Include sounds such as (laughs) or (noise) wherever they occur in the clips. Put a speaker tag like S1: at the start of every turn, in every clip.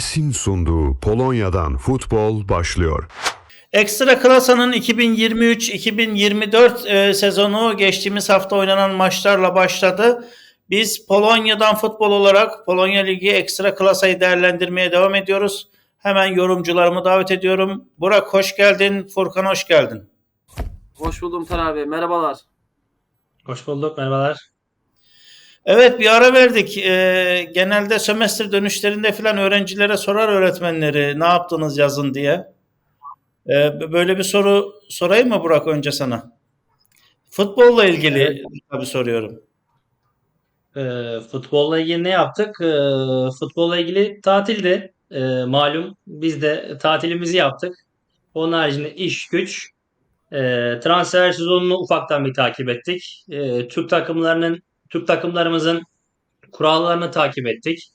S1: Yes'in sunduğu Polonya'dan futbol başlıyor.
S2: Ekstra Klasa'nın 2023-2024 e, sezonu geçtiğimiz hafta oynanan maçlarla başladı. Biz Polonya'dan futbol olarak Polonya Ligi Ekstra Klasa'yı değerlendirmeye devam ediyoruz. Hemen yorumcularımı davet ediyorum. Burak hoş geldin, Furkan hoş geldin.
S3: Hoş buldum Taner Bey. Merhabalar.
S4: Hoş bulduk, merhabalar.
S2: Evet bir ara verdik. E, genelde sömestr dönüşlerinde falan öğrencilere sorar öğretmenleri ne yaptınız yazın diye. E, böyle bir soru sorayım mı Burak önce sana? Futbolla ilgili
S4: Evet.
S2: tabii soruyorum.
S4: Ee, futbolla ilgili ne yaptık? Ee, futbolla ilgili tatildi. Ee, malum biz de tatilimizi yaptık. Onun haricinde iş, güç, ee, transfer sezonunu ufaktan bir takip ettik. Ee, Türk takımlarının, Türk takımlarımızın kurallarını takip ettik.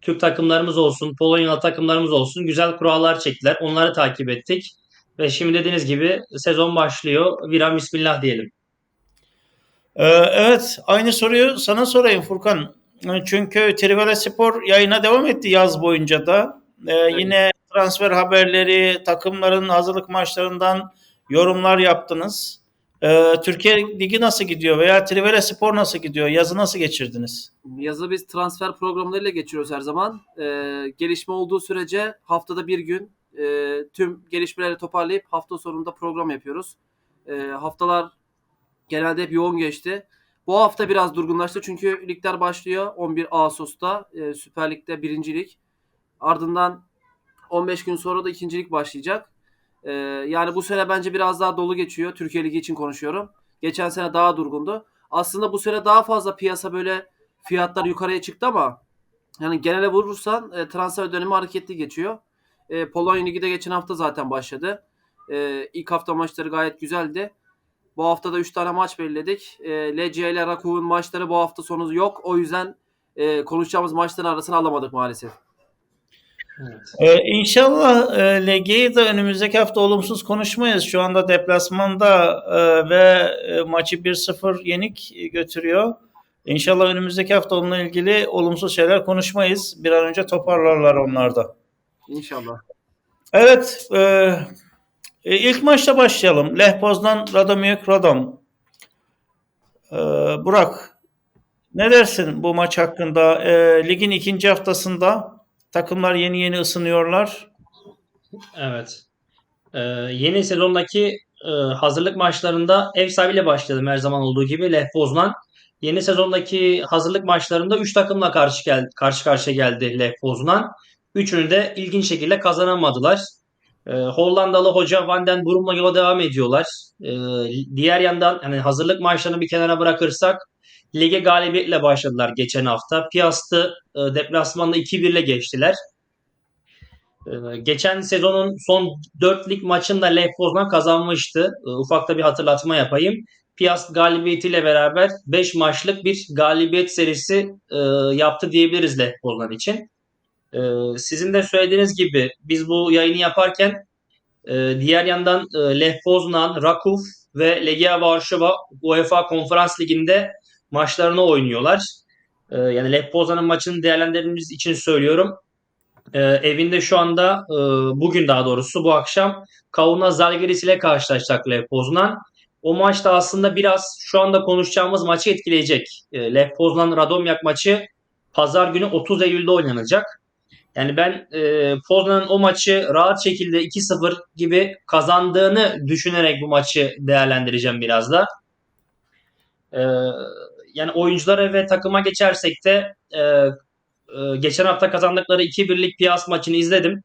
S4: Türk takımlarımız olsun, Polonyalı takımlarımız olsun güzel kurallar çektiler. Onları takip ettik. Ve şimdi dediğiniz gibi sezon başlıyor. Viran bismillah diyelim.
S2: Ee, evet, aynı soruyu sana sorayım Furkan. Ee, Çünkü Trivela Spor yayına devam etti yaz boyunca da. Ee, Yine transfer haberleri, takımların hazırlık maçlarından yorumlar yaptınız. Ee, Türkiye Ligi nasıl gidiyor veya Trivela Spor nasıl gidiyor? Yazı nasıl geçirdiniz?
S3: Yazı biz transfer programlarıyla geçiriyoruz her zaman. Ee, gelişme olduğu sürece haftada bir gün e, tüm gelişmeleri toparlayıp hafta sonunda program yapıyoruz. Ee, haftalar genelde hep yoğun geçti. Bu hafta biraz durgunlaştı çünkü ligler başlıyor 11 Ağustos'ta e, Süper Lig'de birincilik. Ardından 15 gün sonra da ikincilik başlayacak. Ee, yani bu sene bence biraz daha dolu geçiyor. Türkiye Ligi için konuşuyorum. Geçen sene daha durgundu. Aslında bu sene daha fazla piyasa böyle fiyatlar yukarıya çıktı ama yani genele vurursan e, transfer dönemi hareketli geçiyor. E, Polonya Ligi de geçen hafta zaten başladı. E, ilk hafta maçları gayet güzeldi. Bu hafta da 3 tane maç belirledik. E, LC ile Rakuv'un maçları bu hafta sonu yok. O yüzden e, konuşacağımız maçların arasını alamadık maalesef.
S4: Evet.
S2: Ee, inşallah e, LG'yi de önümüzdeki hafta olumsuz konuşmayız. Şu anda deplasmanda e, ve e, maçı 1-0 yenik götürüyor. İnşallah önümüzdeki hafta onunla ilgili olumsuz şeyler konuşmayız. Bir an önce toparlarlar onlar da.
S3: İnşallah.
S2: Evet, e, e, ilk maçta başlayalım. Poznan, Radomir Radom. E, Burak, ne dersin bu maç hakkında? E, ligin ikinci haftasında takımlar yeni yeni ısınıyorlar.
S4: Evet. Ee, yeni sezondaki e, hazırlık maçlarında ev sahibiyle başladım her zaman olduğu gibi Lech Poznan. Yeni sezondaki hazırlık maçlarında 3 takımla karşı gel karşı karşıya geldi Lech Poznan. Üçünü de ilginç şekilde kazanamadılar. Ee, Hollandalı hoca Van den Broek'la yola devam ediyorlar. Ee, diğer yandan yani hazırlık maçlarını bir kenara bırakırsak lige galibiyetle başladılar geçen hafta. Piast'ı e, deplasmanda 2-1 ile geçtiler. Ee, Geçen sezonun son 4 lig maçında Lech Poznan kazanmıştı. Ee, Ufak da bir hatırlatma yapayım. Piast galibiyetiyle beraber 5 maçlık bir galibiyet serisi e, yaptı diyebiliriz Lech Poznan için. Ee, Sizin de söylediğiniz gibi biz bu yayını yaparken e, diğer yandan e, Lech Poznan, Rakuf ve Legia Varşova UEFA Konferans Ligi'nde maçlarını oynuyorlar. Ee, Yani Lech Poznan'ın maçını değerlendirmemiz için söylüyorum. Ee, evinde şu anda e, bugün daha doğrusu bu akşam Kaunas Zalgiris ile karşılaşacak Lech Poznan. O maç da aslında biraz şu anda konuşacağımız maçı etkileyecek. E, Lech Poznan Radomyak maçı pazar günü 30 Eylül'de oynanacak. Yani ben e, Poznan'ın o maçı rahat şekilde 2-0 gibi kazandığını düşünerek bu maçı değerlendireceğim biraz da. E, yani oyunculara ve takıma geçersek de e, e, geçen hafta kazandıkları 2-1'lik Piast maçını izledim.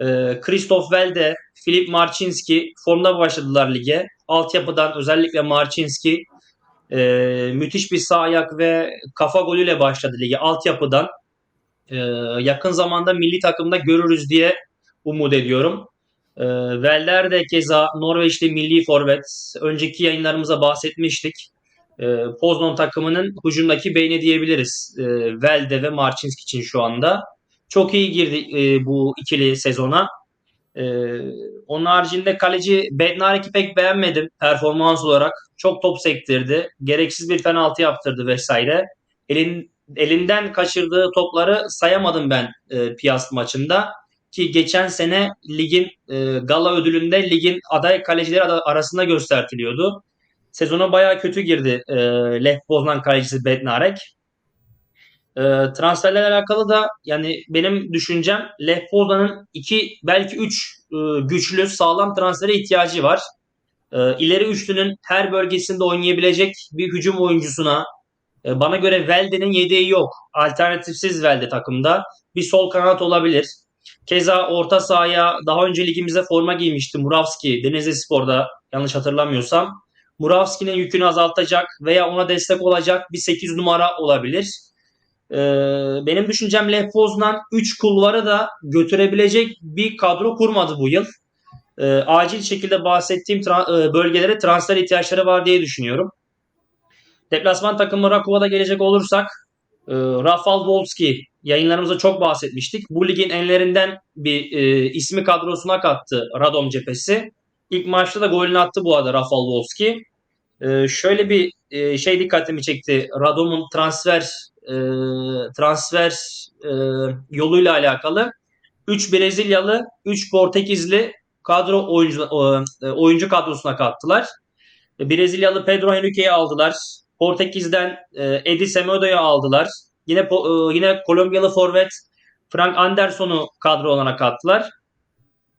S4: E, Christoph Welde, Filip Marcinski formda başladılar lige. Altyapıdan özellikle Marcinski e, müthiş bir sağ ayak ve kafa golüyle başladı lige altyapıdan. E, yakın zamanda milli takımda görürüz diye umut ediyorum. E, de keza Norveçli milli forvet. Önceki yayınlarımıza bahsetmiştik. E, Poznan takımının hücumdaki beyni diyebiliriz. E, Velde ve Marcinski için şu anda. Çok iyi girdi e, bu ikili sezona. E, onun haricinde kaleci Bednarek'i pek beğenmedim performans olarak. Çok top sektirdi. Gereksiz bir penaltı yaptırdı vesaire. Elin elinden kaçırdığı topları sayamadım ben e, Piast maçında. Ki geçen sene ligin e, gala ödülünde ligin aday kalecileri ara- arasında göstertiliyordu. Sezona bayağı kötü girdi e, Lech Poznan kalecisi Bednarek. E, transferlerle alakalı da yani benim düşüncem Lech Poznan'ın iki belki üç e, güçlü sağlam transfere ihtiyacı var. E, ileri üçlünün her bölgesinde oynayabilecek bir hücum oyuncusuna e, bana göre Velde'nin yedeği yok. Alternatifsiz Velde takımda. Bir sol kanat olabilir. Keza orta sahaya daha önce ligimize forma giymişti Muravski Denizli Spor'da yanlış hatırlamıyorsam. Muravski'nin yükünü azaltacak veya ona destek olacak bir 8 numara olabilir. Ee, benim düşüncem Lech Poznan 3 kulvarı da götürebilecek bir kadro kurmadı bu yıl. Ee, acil şekilde bahsettiğim tra- e, bölgelere transfer ihtiyaçları var diye düşünüyorum. Deplasman takımı Rakova'da gelecek olursak e, Rafal Volski yayınlarımızda çok bahsetmiştik. Bu ligin enlerinden bir e, ismi kadrosuna kattı Radom cephesi. İlk maçta da golünü attı bu arada Rafal Volski. E, şöyle bir e, şey dikkatimi çekti. Radom'un transfer e, transfer e, yoluyla alakalı. 3 Brezilyalı, 3 Portekizli kadro oyuncu e, oyuncu kadrosuna kattılar. E, Brezilyalı Pedro Henrique'yi aldılar. Portekiz'den e, Edi Semedo'yu aldılar. Yine e, yine Kolombiyalı forvet Frank Anderson'u kadro olarak kattılar.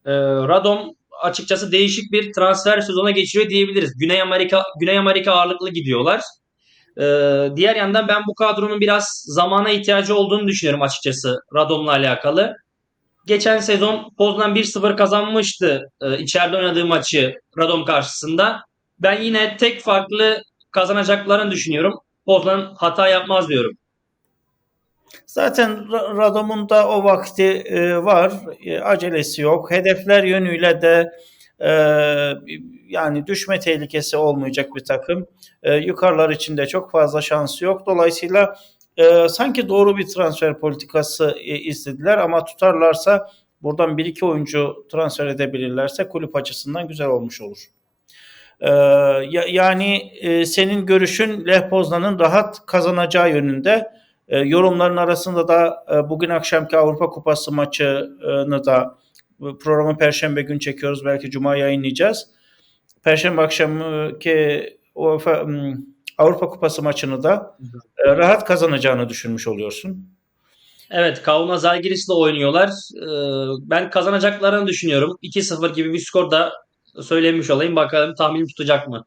S4: E, Radom açıkçası değişik bir transfer sezona geçiriyor diyebiliriz. Güney Amerika Güney Amerika ağırlıklı gidiyorlar. E, diğer yandan ben bu kadronun biraz zamana ihtiyacı olduğunu düşünüyorum açıkçası Radom'la alakalı. Geçen sezon Poznan 1-0 kazanmıştı e, içeride oynadığı maçı Radom karşısında. Ben yine tek farklı kazanacaklarını düşünüyorum. Poznan hata yapmaz diyorum.
S2: Zaten Ra- Radom'un da o vakti e, var. E, acelesi yok. Hedefler yönüyle de e, yani düşme tehlikesi olmayacak bir takım. E, yukarılar için de çok fazla şansı yok. Dolayısıyla e, sanki doğru bir transfer politikası e, izlediler ama tutarlarsa buradan bir iki oyuncu transfer edebilirlerse kulüp açısından güzel olmuş olur. E, ya- yani e, senin görüşün Poznan'ın rahat kazanacağı yönünde. E, yorumların arasında da e, bugün akşamki Avrupa Kupası maçını da programı Perşembe gün çekiyoruz. Belki Cuma yayınlayacağız. Perşembe akşamki UEFA, Avrupa Kupası maçını da e, rahat kazanacağını düşünmüş oluyorsun.
S4: Evet, Kaunas Zalgiris'le oynuyorlar. Ee, ben kazanacaklarını düşünüyorum. 2-0 gibi bir skor da söylemiş olayım. Bakalım tahmin tutacak mı?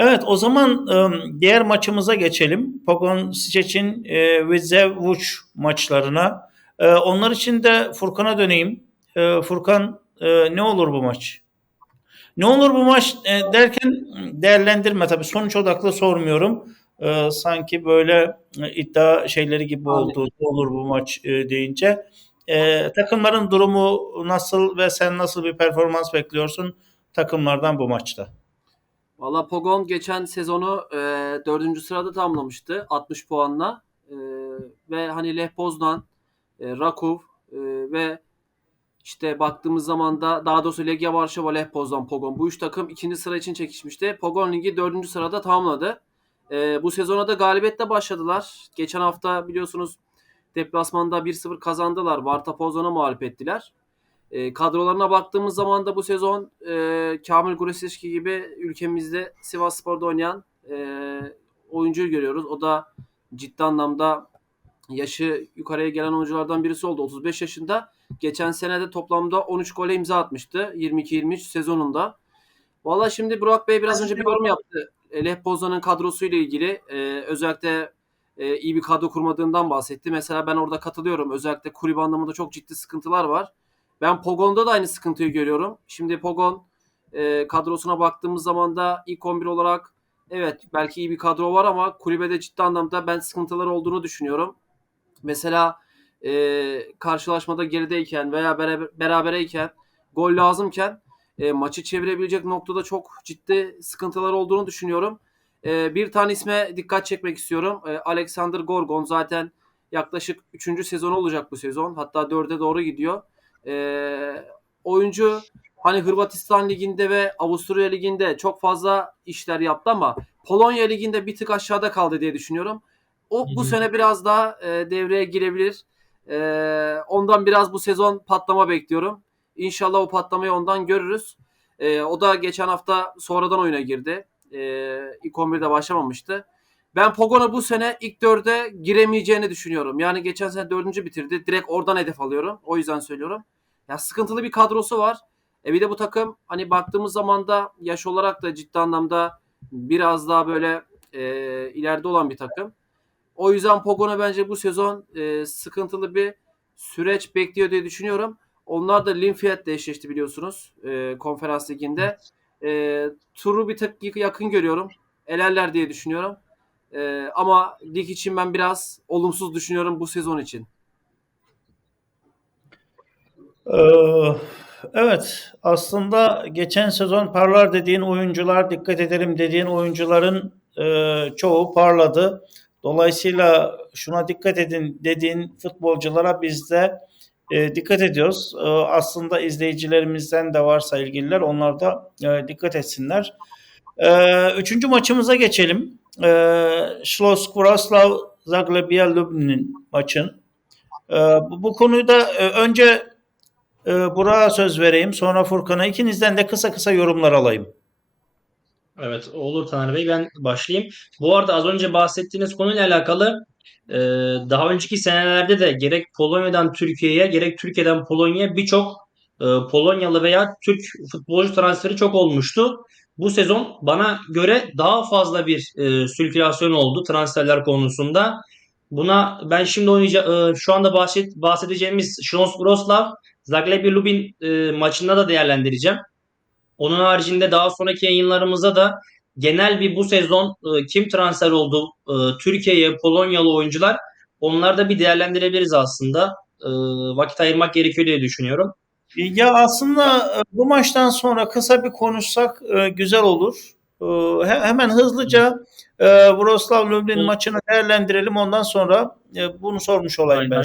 S2: Evet o zaman e, diğer maçımıza geçelim. Pogon Sicec'in ve Zevvuç maçlarına. Onlar için de Furkan'a döneyim. Furkan e, ne olur bu maç? Ne olur bu maç e, derken değerlendirme tabii sonuç odaklı sormuyorum. Sanki böyle iddia şeyleri gibi oldu. Ne olur bu maç deyince. Takımların durumu nasıl ve sen nasıl bir performans bekliyorsun takımlardan bu maçta?
S3: Valla Pogon geçen sezonu e, 4. sırada tamamlamıştı 60 puanla. E, ve hani Lech Poznan, e, Rakov e, ve işte baktığımız zaman da daha doğrusu Legia Varşova, Lech Poznan, Pogon bu üç takım ikinci sıra için çekişmişti. Pogon Ligi 4. sırada tamamladı. E, bu sezona da galibiyetle başladılar. Geçen hafta biliyorsunuz deplasmanda 1-0 kazandılar. Varta Poznan'a mağlup ettiler. E, kadrolarına baktığımız zaman da bu sezon e, Kamil Guresiski gibi ülkemizde Sivas Spor'da oynayan e, oyuncuyu görüyoruz. O da ciddi anlamda yaşı yukarıya gelen oyunculardan birisi oldu. 35 yaşında. Geçen senede toplamda 13 gole imza atmıştı. 22-23 sezonunda. Valla şimdi Burak Bey biraz önce bir yorum yaptı. E, Lech Poznan'ın kadrosuyla ilgili e, özellikle e, iyi bir kadro kurmadığından bahsetti. Mesela ben orada katılıyorum. Özellikle kulüp anlamında çok ciddi sıkıntılar var. Ben Pogon'da da aynı sıkıntıyı görüyorum. Şimdi Pogon e, kadrosuna baktığımız zaman da ilk 11 olarak evet belki iyi bir kadro var ama kulübede ciddi anlamda ben sıkıntılar olduğunu düşünüyorum. Mesela e, karşılaşmada gerideyken veya beraber, berabereyken gol lazımken e, maçı çevirebilecek noktada çok ciddi sıkıntılar olduğunu düşünüyorum. E, bir tane isme dikkat çekmek istiyorum. E, Alexander Gorgon zaten yaklaşık 3. sezon olacak bu sezon. Hatta 4'e doğru gidiyor. E, oyuncu hani Hırvatistan liginde ve Avusturya liginde çok fazla işler yaptı ama Polonya liginde bir tık aşağıda kaldı diye düşünüyorum. o bu sene biraz daha e, devreye girebilir. E, ondan biraz bu sezon patlama bekliyorum. İnşallah o patlamayı ondan görürüz. E, o da geçen hafta sonradan oyuna girdi. E, ilk 11'de başlamamıştı. Ben Pogon'a bu sene ilk dörde giremeyeceğini düşünüyorum. Yani geçen sene dördüncü bitirdi. Direkt oradan hedef alıyorum. O yüzden söylüyorum. Ya sıkıntılı bir kadrosu var. E bir de bu takım hani baktığımız zaman da yaş olarak da ciddi anlamda biraz daha böyle e, ileride olan bir takım. O yüzden Pogon'a bence bu sezon e, sıkıntılı bir süreç bekliyor diye düşünüyorum. Onlar da Linfiyat'la eşleşti biliyorsunuz e, konferans liginde. E, turu bir tık yakın görüyorum. Elerler diye düşünüyorum. E, ama lig için ben biraz olumsuz düşünüyorum bu sezon için.
S2: Ee, evet aslında geçen sezon parlar dediğin oyuncular dikkat edelim dediğin oyuncuların e, çoğu parladı. Dolayısıyla şuna dikkat edin dediğin futbolculara biz de e, dikkat ediyoruz. E, aslında izleyicilerimizden de varsa ilgililer onlar da dikkat etsinler. E, üçüncü maçımıza geçelim. E, Schloss Wrocław Zagłębia Lubnin maçın. E, bu, bu konuyu da e, önce e, Burak'a söz vereyim. Sonra Furkan'a. ikinizden de kısa kısa yorumlar alayım.
S4: Evet olur Taner Bey ben başlayayım. Bu arada az önce bahsettiğiniz konuyla alakalı e, daha önceki senelerde de gerek Polonya'dan Türkiye'ye gerek Türkiye'den Polonya'ya birçok e, Polonyalı veya Türk futbolcu transferi çok olmuştu. Bu sezon bana göre daha fazla bir e, sirkülasyon oldu transferler konusunda. Buna ben şimdi oynayacağım şu anda bahset, bahsedeceğimiz Śląsk Wrocław Zagłębie Lubin e, maçında da değerlendireceğim. Onun haricinde daha sonraki yayınlarımızda da genel bir bu sezon e, kim transfer oldu e, Türkiye'ye Polonyalı oyuncular onları da bir değerlendirebiliriz aslında. E, vakit ayırmak gerekiyor diye düşünüyorum.
S2: Ya aslında e, bu maçtan sonra kısa bir konuşsak e, güzel olur. E, he- hemen hızlıca e, Wrocław Lublin maçını değerlendirelim. Ondan sonra e, bunu sormuş olayım
S4: Hay
S2: ben.
S4: hay.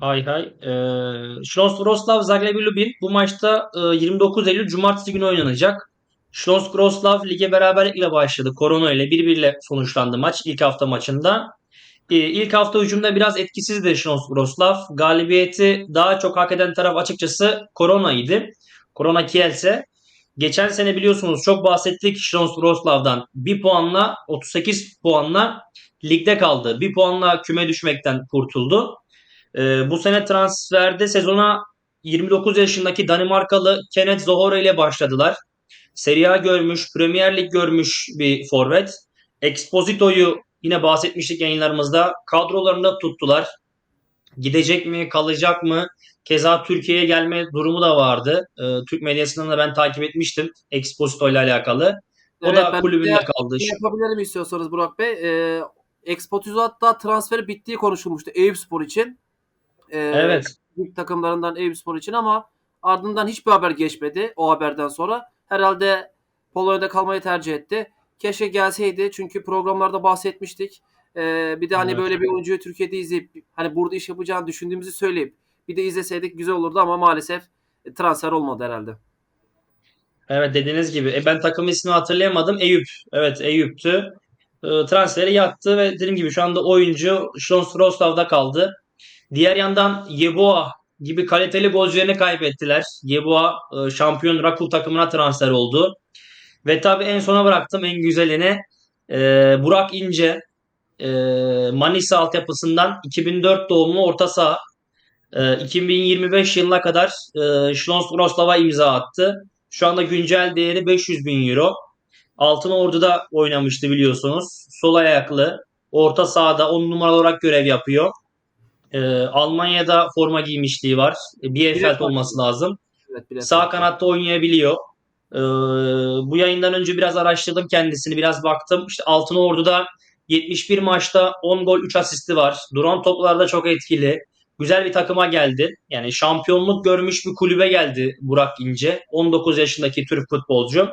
S4: Hay hay. E, Śląsk Wrocław Zagłębie Lubin bu maçta e, 29 Eylül Cumartesi günü oynanacak. Śląsk Wrocław lige beraberlikle başladı. Korona ile birbiriyle sonuçlandı maç ilk hafta maçında. E, ilk hafta hücumda biraz etkisizdi Śląsk Wrocław. Galibiyeti daha çok hak eden taraf açıkçası Korona'ydı. Korona Kielce. Geçen sene biliyorsunuz çok bahsettik Śląsk Wrocław'dan. Bir puanla 38 puanla ligde kaldı. Bir puanla küme düşmekten kurtuldu. Ee, bu sene transferde sezona 29 yaşındaki Danimarkalı Kenneth Zohore ile başladılar. Serie A görmüş, Premier Lig görmüş bir forvet. Exposito'yu yine bahsetmiştik yayınlarımızda. Kadrolarında tuttular. Gidecek mi, kalacak mı? Keza Türkiye'ye gelme durumu da vardı. Ee, Türk medyasından da ben takip etmiştim Exposito ile alakalı. O
S3: Evet,
S4: da kulübünde kaldı.
S3: Ne yapabilirim istiyorsanız Burak Bey. E, Expotizo hatta transferi bittiği konuşulmuştu Eyüpspor için. E,
S4: Evet.
S3: Lig takımlarından Eyüpspor için ama ardından hiçbir haber geçmedi o haberden sonra. Herhalde Polonya'da kalmayı tercih etti. Keşke gelseydi çünkü programlarda bahsetmiştik. E, bir de hani
S4: Evet.
S3: böyle bir oyuncuyu Türkiye'de izleyip hani burada iş yapacağını düşündüğümüzü söyleyip bir de izleseydik güzel olurdu ama maalesef e, transfer olmadı herhalde.
S4: Evet dediğiniz gibi. E, ben takım ismini hatırlayamadım. Eyüp. Evet Eyüp'tü. E, transferi yattı ve dediğim gibi şu anda oyuncu Wrocław'da kaldı. Diğer yandan Yeboah gibi kaliteli golcülerini kaybettiler. Yeboah e, şampiyon Rakul takımına transfer oldu. Ve tabii en sona bıraktım en güzelini. E, Burak İnce e, Manisa altyapısından 2004 doğumlu orta saha. E, 2025 yılına kadar e, Śląsk Wrocław'a imza attı. Şu anda güncel değeri 500 bin euro. Altın Ordu'da oynamıştı biliyorsunuz. Sol ayaklı. Orta sahada 10 numara olarak görev yapıyor. Ee, Almanya'da forma giymişliği var. E, Bielefeld olması lazım.
S3: Evet.
S4: Sağ kanatta oynayabiliyor. Ee, bu yayından önce biraz araştırdım kendisini. Biraz baktım. İşte Altın Ordu'da 71 maçta 10 gol 3 asisti var. Duran toplarda çok etkili. Güzel bir takıma geldi. Yani şampiyonluk görmüş bir kulübe geldi Burak İnce. 19 yaşındaki Türk futbolcu.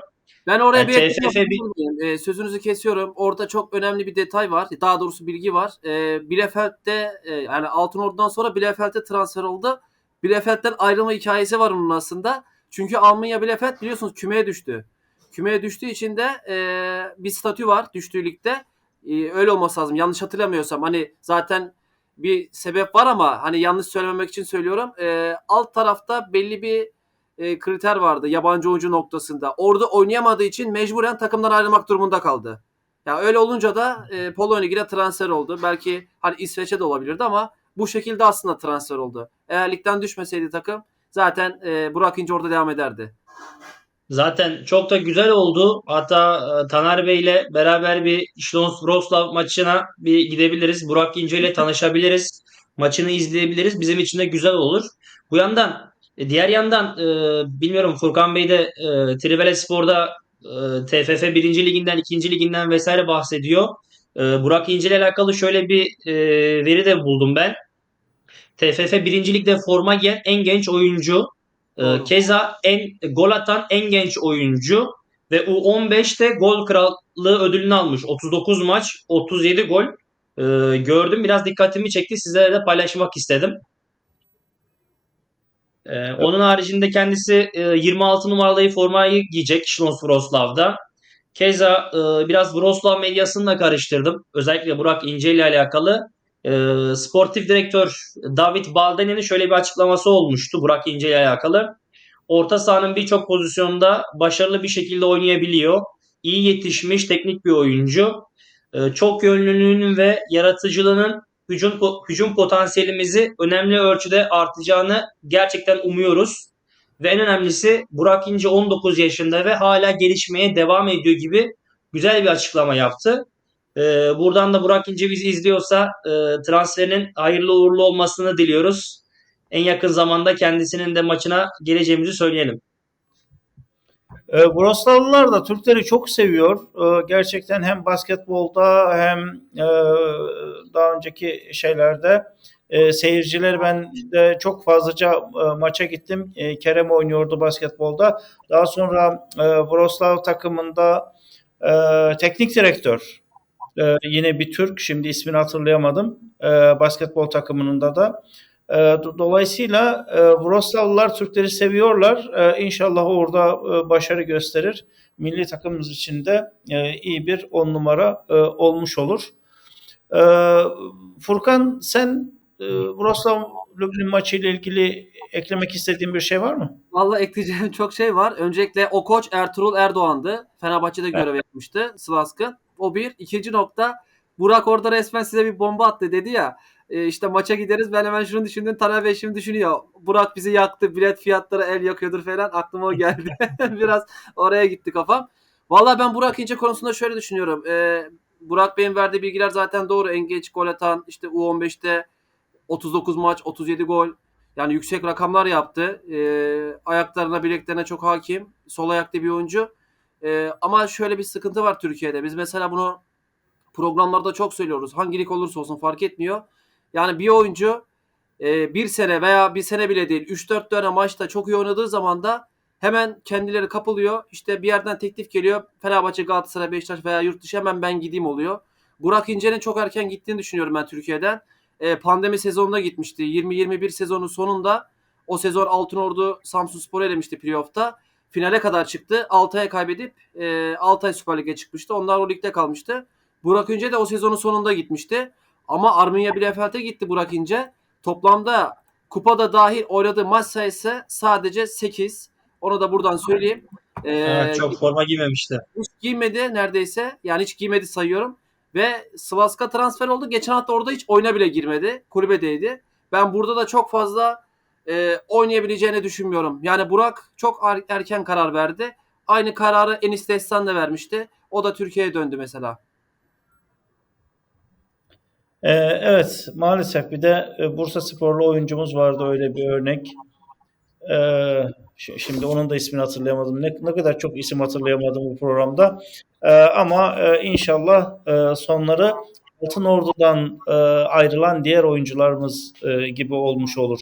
S3: Ben oraya
S4: Yani
S3: bir
S4: TFF bir-?
S3: Ee, sözünüzü kesiyorum. Orada çok önemli bir detay var. Daha doğrusu bilgi var. Ee, Bielefeld'de e, yani Altınordu'dan sonra Bielefeld'e transfer oldu. Bielefeld'den ayrılma hikayesi var onun aslında. Çünkü Almanya Bielefeld biliyorsunuz kümeye düştü. Kümeye düştüğü için de e, bir statü var düştüğü ligde. Ee, öyle olması lazım. Yanlış hatırlamıyorsam hani zaten bir sebep var ama hani yanlış söylememek için söylüyorum. Ee, alt tarafta belli bir e, kriter vardı yabancı oyuncu noktasında. Orada oynayamadığı için mecburen takımdan ayrılmak durumunda kaldı. Ya öyle olunca da e, Polonya Ligi'ne transfer oldu. Belki hani İsveç'e de olabilirdi ama bu şekilde aslında transfer oldu. Eğer ligden düşmeseydi takım zaten e, Burak İnce orada devam ederdi.
S4: Zaten çok da güzel oldu. Hatta e, Taner Bey ile beraber bir Schlons Wrocław maçına bir gidebiliriz. Burak İnce ile tanışabiliriz. Maçını izleyebiliriz. Bizim için de güzel olur. Bu yandan e, diğer yandan e, bilmiyorum Furkan Bey de e, Trivela Spor'da e, TFF 1. liginden 2. liginden vesaire bahsediyor. E, Burak İnce ile alakalı şöyle bir e, veri de buldum ben. TFF 1. Ligde forma giyen en genç oyuncu. Ee,
S3: Doğru.
S4: Keza en gol atan en genç oyuncu ve U15'te gol krallığı ödülünü almış. 39 maç, 37 gol. Ee, gördüm biraz dikkatimi çekti. Sizlerle de paylaşmak istedim. Ee, onun haricinde kendisi e, 26 numaralı formayı giyecek Schlons Wrocław'da. Keza e, biraz Wrocław medyasını da karıştırdım. Özellikle Burak İnce ile alakalı. E, sportif direktör David Baldene'nin şöyle bir açıklaması olmuştu Burak İnce ile alakalı. Orta sahanın birçok pozisyonda başarılı bir şekilde oynayabiliyor. İyi yetişmiş teknik bir oyuncu. E, çok yönlülüğünün ve yaratıcılığının hücum, hücum potansiyelimizi önemli ölçüde artacağını gerçekten umuyoruz. Ve en önemlisi Burak İnce 19 yaşında ve hala gelişmeye devam ediyor gibi güzel bir açıklama yaptı. Ee, buradan da Burak İnce bizi izliyorsa e, transferinin hayırlı uğurlu olmasını diliyoruz. En yakın zamanda kendisinin de maçına geleceğimizi söyleyelim.
S2: E, Wrocławlılar da Türkleri çok seviyor. E, gerçekten hem basketbolda hem e, daha önceki şeylerde e, seyirciler ben de çok fazlaca e, maça gittim. E, Kerem oynuyordu basketbolda. Daha sonra e, Wrocław takımında e, teknik direktör e, yine bir Türk. Şimdi ismini hatırlayamadım. E, basketbol takımında da. E, do- Dolayısıyla e, Wrocławlılar Türkleri seviyorlar. E, İnşallah orada e, başarı gösterir. Milli takımımız için de e, iyi bir on numara e, olmuş olur. E, Furkan sen e, Wrocław Lublin maçı ile ilgili eklemek istediğin bir şey var mı?
S3: Vallahi ekleyeceğim (laughs) çok şey var. Öncelikle o koç Ertuğrul Erdoğan'dı. Fenerbahçe'de görev yapmıştı Sivas'ın. O bir. İkinci nokta Burak orada resmen size bir bomba attı dedi ya. E, işte maça gideriz ben hemen şunu düşündüm. Taner Bey şimdi düşünüyor. Burak bizi yaktı. Bilet fiyatları el yakıyordur falan. Aklıma o geldi. (laughs) Biraz oraya gitti kafam. Vallahi ben Burak İnce konusunda şöyle düşünüyorum. E, Burak Bey'in verdiği bilgiler zaten doğru. En genç gol atan işte U15'te 39 maç 37 gol. Yani yüksek rakamlar yaptı. Ee, ayaklarına, bileklerine çok hakim. Sol ayaklı bir oyuncu. Ee, ama şöyle bir sıkıntı var Türkiye'de. Biz mesela bunu programlarda çok söylüyoruz. Hangi lig olursa olsun fark etmiyor. Yani bir oyuncu e, bir sene veya bir sene bile değil 3-4 tane maçta çok iyi oynadığı zaman da hemen kendileri kapılıyor. İşte bir yerden teklif geliyor. Fenerbahçe, Galatasaray, Beşiktaş veya yurt dışı hemen ben gideyim oluyor. Burak İnce'nin çok erken gittiğini düşünüyorum ben Türkiye'den. E, pandemi sezonuna gitmişti. 20-21 sezonun sonunda o sezon Altınordu Samsun Spor'u elemişti playoff'ta. Finale kadar çıktı. Altay'a kaybedip e, Altay Süper Lig'e çıkmıştı. Onlar o ligde kalmıştı. Burak İnce de o sezonun sonunda gitmişti. Ama Arminia Bielefeld'e gitti Burak İnce. Toplamda kupada dahil oynadığı maç sayısı sadece 8. Onu da buradan söyleyeyim. E,
S4: Evet, çok forma giymemişti.
S3: hiç giymedi neredeyse. Yani hiç giymedi sayıyorum. Ve Sivas'a transfer oldu. Geçen hafta orada hiç oyuna bile girmedi. Kulübedeydi. Ben burada da çok fazla e, oynayabileceğini düşünmüyorum. Yani Burak çok er- erken karar verdi. Aynı kararı Enis Destan da vermişti. O da Türkiye'ye döndü mesela.
S2: Ee, evet, maalesef bir de e, Bursa Sporlu oyuncumuz vardı öyle bir örnek. Ee, şi- şimdi onun da ismini hatırlayamadım. Ne, ne kadar çok isim hatırlayamadım bu programda. Ee, ama e, inşallah e, sonları Altın Ordu'dan e, ayrılan diğer oyuncularımız e, gibi olmuş olur.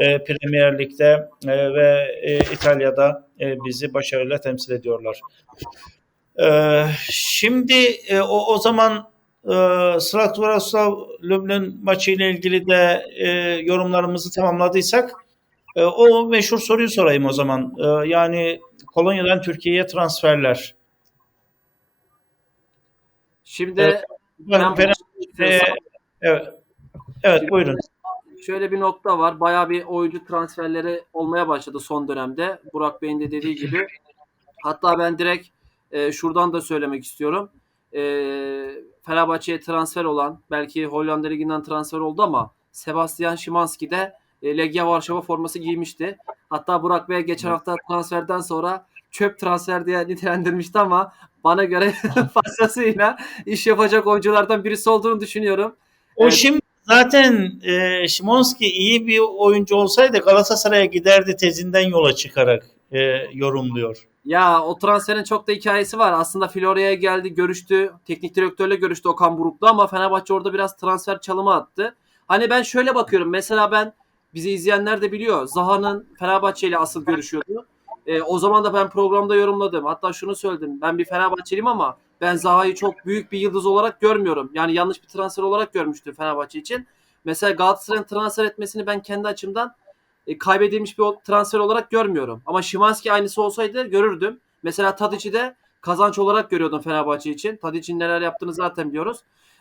S2: E, Premier Lig'de e, ve e, İtalya'da e, bizi başarıyla temsil ediyorlar. Ee, şimdi e, o, o zaman e, Srat Wrocław Lublin maçı ile ilgili de e, yorumlarımızı tamamladıysak e, o meşhur soruyu sorayım o zaman. E, yani Polonya'dan Türkiye'ye transferler.
S3: Şimdi
S2: Evet. Ben,
S3: Ben-
S2: e, evet. Evet buyurun.
S3: Şöyle bir nokta var. Bayağı bir oyuncu transferleri olmaya başladı son dönemde. Burak Bey'in de dediği gibi. Hatta ben direkt e, şuradan da söylemek istiyorum. E, Fenerbahçe'ye transfer olan, belki Hollanda Ligi'nden transfer oldu ama Sebastian Szymanski de e, Legia Varşova forması giymişti. Hatta Burak Bey geçen hafta transferden sonra çöp transfer diye nitelendirmişti ama bana göre (laughs) fazlasıyla iş yapacak oyunculardan birisi olduğunu düşünüyorum.
S2: O
S3: Evet.
S2: şimdi zaten e, Şimanski iyi bir oyuncu olsaydı Galatasaray'a giderdi tezinden yola çıkarak e, yorumluyor.
S3: Ya o transferin çok da hikayesi var. Aslında Florya'ya geldi, görüştü. Teknik direktörle görüştü Okan Buruk'la ama Fenerbahçe orada biraz transfer çalımı attı. Hani ben şöyle bakıyorum. Mesela ben bizi izleyenler de biliyor. Zaha'nın Fenerbahçe ile asıl görüşüyordu. E, o zaman da ben programda yorumladım. Hatta şunu söyledim. Ben bir Fenerbahçeliyim ama ben Zaha'yı çok büyük bir yıldız olarak görmüyorum. Yani yanlış bir transfer olarak görmüştüm Fenerbahçe için. Mesela Galatasaray'ın transfer etmesini ben kendi açımdan e, kaybedilmiş bir transfer olarak görmüyorum. Ama Şimanski aynısı olsaydı görürdüm. Mesela Tadic'i de kazanç olarak görüyordum Fenerbahçe için. Tadic'in neler yaptığını zaten biliyoruz.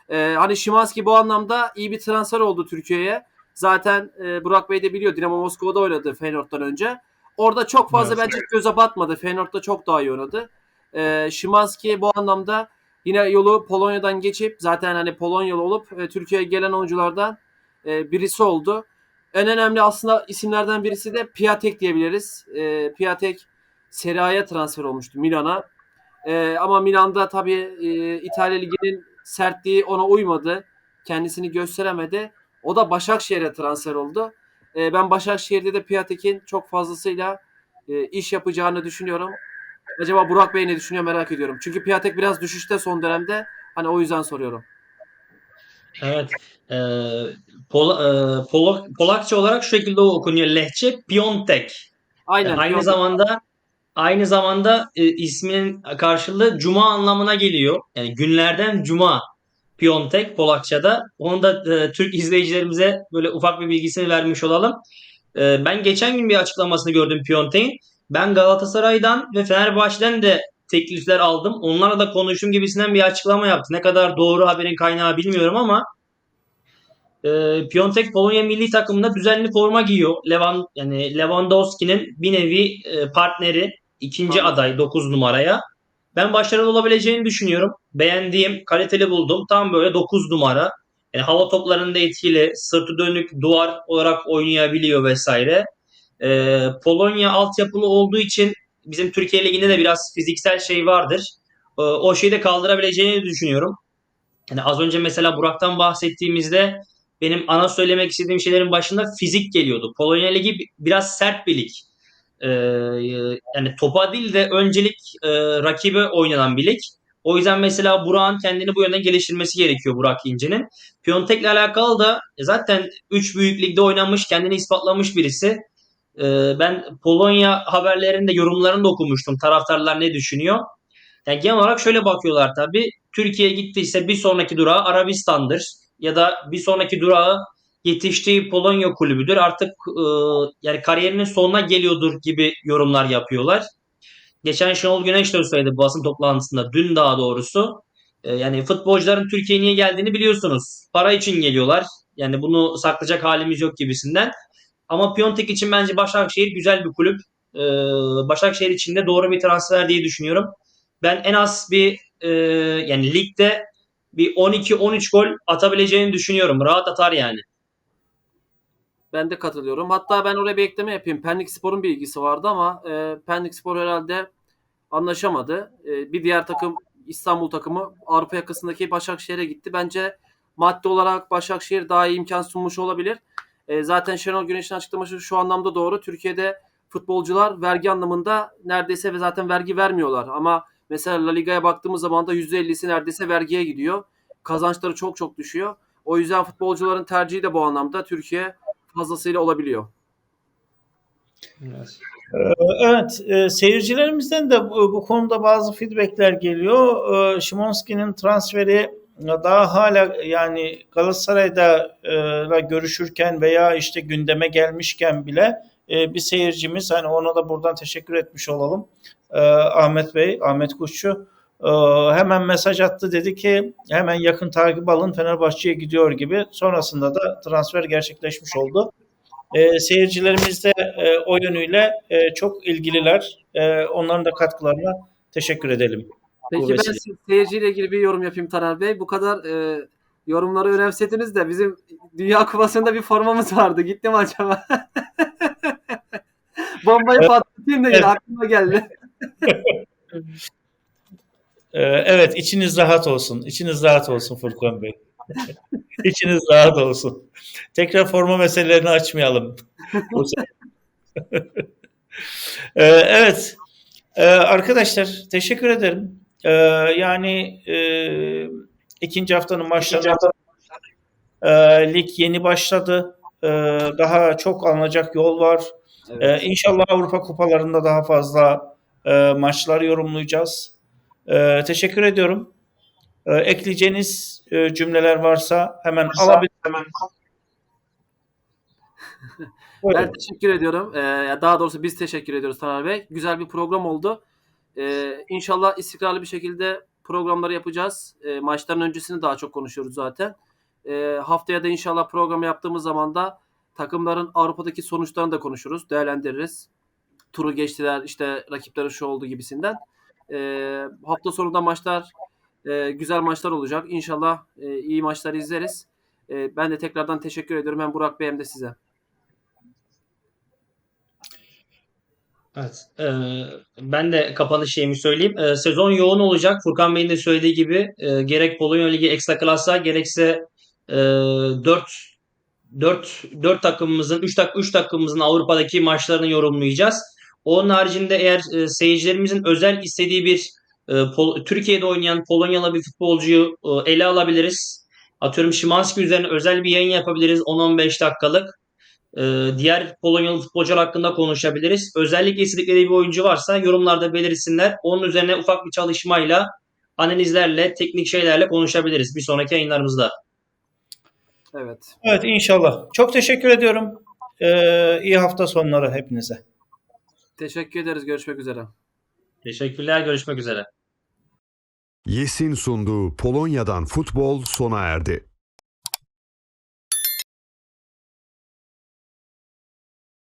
S3: E, hani Şimanski bu anlamda iyi bir transfer oldu Türkiye'ye. Zaten e, Burak Bey de biliyor Dinamo Moskova'da oynadı Feyenoord'dan önce. Orada çok fazla
S1: Evet.
S3: bence göze batmadı. Feyenoord'da çok daha iyi oynadı. E, Şimanski bu anlamda yine yolu Polonya'dan geçip zaten hani Polonyalı olup e, Türkiye'ye gelen oyunculardan e, birisi oldu. En önemli aslında isimlerden birisi de Piatek diyebiliriz. E, Piatek Serie A'ya transfer olmuştu Milan'a. E, ama Milan'da tabii e, İtalya Ligi'nin sertliği ona uymadı. Kendisini gösteremedi. O da Başakşehir'e transfer oldu. E, ben Başakşehir'de de Piatek'in çok fazlasıyla e, iş yapacağını düşünüyorum. Acaba Burak Bey ne düşünüyor merak ediyorum. Çünkü Piatek biraz düşüşte son dönemde. Hani o yüzden soruyorum.
S4: Evet. Ee, Pol, e, Polak, Polakça olarak şu şekilde okunuyor. Lehçe Piontek.
S3: Aynen.
S4: aynı
S3: Piatek-
S4: zamanda aynı zamanda e, isminin karşılığı cuma anlamına geliyor. Yani günlerden cuma. Piontek Polakça'da. Onu da e, Türk izleyicilerimize böyle ufak bir bilgisini vermiş olalım. E, ben geçen gün bir açıklamasını gördüm Piontek'in. Ben Galatasaray'dan ve Fenerbahçe'den de teklifler aldım. Onlarla da konuştum gibisinden bir açıklama yaptı. Ne kadar doğru haberin kaynağı bilmiyorum ama e, Piontek Polonya milli takımında düzenli forma giyiyor. Levan yani Lewandowski'nin bir nevi e, partneri, ikinci aday 9 numaraya. Ben başarılı olabileceğini düşünüyorum. Beğendiğim, kaliteli buldum. Tam böyle 9 numara. Yani hava toplarında etkili, sırtı dönük, duvar olarak oynayabiliyor vesaire. E, Polonya altyapılı olduğu için bizim Türkiye Ligi'nde de biraz fiziksel şey vardır. E, o şeyi de kaldırabileceğini düşünüyorum. Yani az önce mesela Burak'tan bahsettiğimizde benim ana söylemek istediğim şeylerin başında fizik geliyordu. Polonya Ligi bi- biraz sert bir lig. Ee, yani topa değil de öncelik e, rakibe oynanan bir lig. O yüzden mesela Burak'ın kendini bu yönden geliştirmesi gerekiyor Burak İnci'nin. Piontek'le alakalı da e, zaten 3 büyük ligde oynamış, kendini ispatlamış birisi. Ee, ben Polonya haberlerinde yorumlarını da okumuştum. Taraftarlar ne düşünüyor? Yani genel olarak şöyle bakıyorlar tabii. Türkiye gittiyse bir sonraki durağı Arabistan'dır. Ya da bir sonraki durağı yetiştiği Polonya kulübüdür. Artık e, yani kariyerinin sonuna geliyordur gibi yorumlar yapıyorlar. Geçen Şenol Güneş de söyledi basın toplantısında. Dün daha doğrusu. E, yani futbolcuların Türkiye'ye niye geldiğini biliyorsunuz. Para için geliyorlar. Yani bunu saklayacak halimiz yok gibisinden. Ama Piontek için bence Başakşehir güzel bir kulüp. E, Başakşehir için de doğru bir transfer diye düşünüyorum. Ben en az bir e, yani ligde bir 12-13 gol atabileceğini düşünüyorum. Rahat atar yani.
S3: Ben de katılıyorum. Hatta ben oraya bir ekleme yapayım. Pendik Spor'un bir ilgisi vardı ama e, Pendik Spor herhalde anlaşamadı. E, bir diğer takım İstanbul takımı Avrupa yakasındaki Başakşehir'e gitti. Bence maddi olarak Başakşehir daha iyi imkan sunmuş olabilir. E, zaten Şenol Güneş'in açıklaması şu anlamda doğru. Türkiye'de futbolcular vergi anlamında neredeyse ve zaten vergi vermiyorlar. Ama mesela La Liga'ya baktığımız zaman da %50'si neredeyse vergiye gidiyor. Kazançları çok çok düşüyor. O yüzden futbolcuların tercihi de bu anlamda Türkiye fazlasıyla olabiliyor.
S2: Evet, e, seyircilerimizden de bu, konuda bazı feedbackler geliyor. E, Şimanski'nin transferi daha hala yani Galatasaray'da e, görüşürken veya işte gündeme gelmişken bile e, bir seyircimiz hani ona da buradan teşekkür etmiş olalım. E, Ahmet Bey, Ahmet Kuşçu Ee, hemen mesaj attı dedi ki hemen yakın takip alın Fenerbahçe'ye gidiyor gibi. Sonrasında da transfer gerçekleşmiş oldu. Ee, seyircilerimiz de e, o yönüyle e, çok ilgililer. E, onların da katkılarına teşekkür edelim.
S3: Peki ben siz- seyirciyle ilgili bir yorum yapayım Taner Bey. Bu kadar e, yorumları önemsediniz de bizim Dünya (laughs) Kupası'nda bir formamız vardı. Gitti mi acaba? (laughs) Bombayı patlatayım da
S2: Evet.
S3: aklıma geldi. (laughs)
S2: Ee, evet içiniz rahat olsun. İçiniz rahat olsun Furkan Bey. (laughs) İçiniz rahat olsun. Tekrar forma meselelerini açmayalım. (laughs) Ee, evet. Ee, arkadaşlar teşekkür ederim. Ee, yani e, ikinci haftanın maçları e, lig yeni başladı. Daha çok alınacak yol var.
S3: Evet.
S2: Ee, inşallah Avrupa kupalarında daha fazla e, maçlar yorumlayacağız. Ee, teşekkür ediyorum. Ee, ekleyeceğiniz e, cümleler varsa hemen alabilir. Hemen. (laughs)
S3: Ben teşekkür ediyorum. Ee, daha doğrusu biz teşekkür ediyoruz Taner Bey. Güzel bir program oldu. Ee, inşallah istikrarlı bir şekilde programları yapacağız. Ee, maçların öncesini daha çok konuşuyoruz zaten. Ee, haftaya da inşallah programı yaptığımız zaman da takımların Avrupa'daki sonuçlarını da konuşuruz, değerlendiririz. Turu geçtiler, işte rakipleri şu oldu gibisinden. Ee, hafta sonunda maçlar, e, güzel maçlar olacak. İnşallah e, iyi maçlar izleriz. E, ben de tekrardan teşekkür ediyorum hem Burak Bey hem de size.
S4: Evet. Ee, ben de kapanış şeyimi söyleyeyim. Ee, sezon yoğun olacak. Furkan Bey'in de söylediği gibi e, gerek Polonya Ligi Ekstra Klas'a gerekse e, 4 4 4 takımımızın 3 tak 3 takımımızın Avrupa'daki maçlarını yorumlayacağız. Onun haricinde eğer e, seyircilerimizin özel istediği bir e, Pol- Türkiye'de oynayan Polonyalı bir futbolcuyu e, ele alabiliriz. Atıyorum Szymanski üzerine özel bir yayın yapabiliriz 10-15 dakikalık. Ee, diğer Polonyalı futbolcular hakkında konuşabiliriz. Özellikle istedikleri bir oyuncu varsa yorumlarda belirsinler. Onun üzerine ufak bir çalışmayla, analizlerle, teknik şeylerle konuşabiliriz bir sonraki yayınlarımızda.
S3: Evet.
S2: Evet inşallah. Çok teşekkür ediyorum. Ee, iyi hafta sonları hepinize.
S3: Teşekkür ederiz. Görüşmek üzere.
S4: Teşekkürler, görüşmek üzere.
S1: Yes'in sunduğu Polonya'dan futbol sona erdi.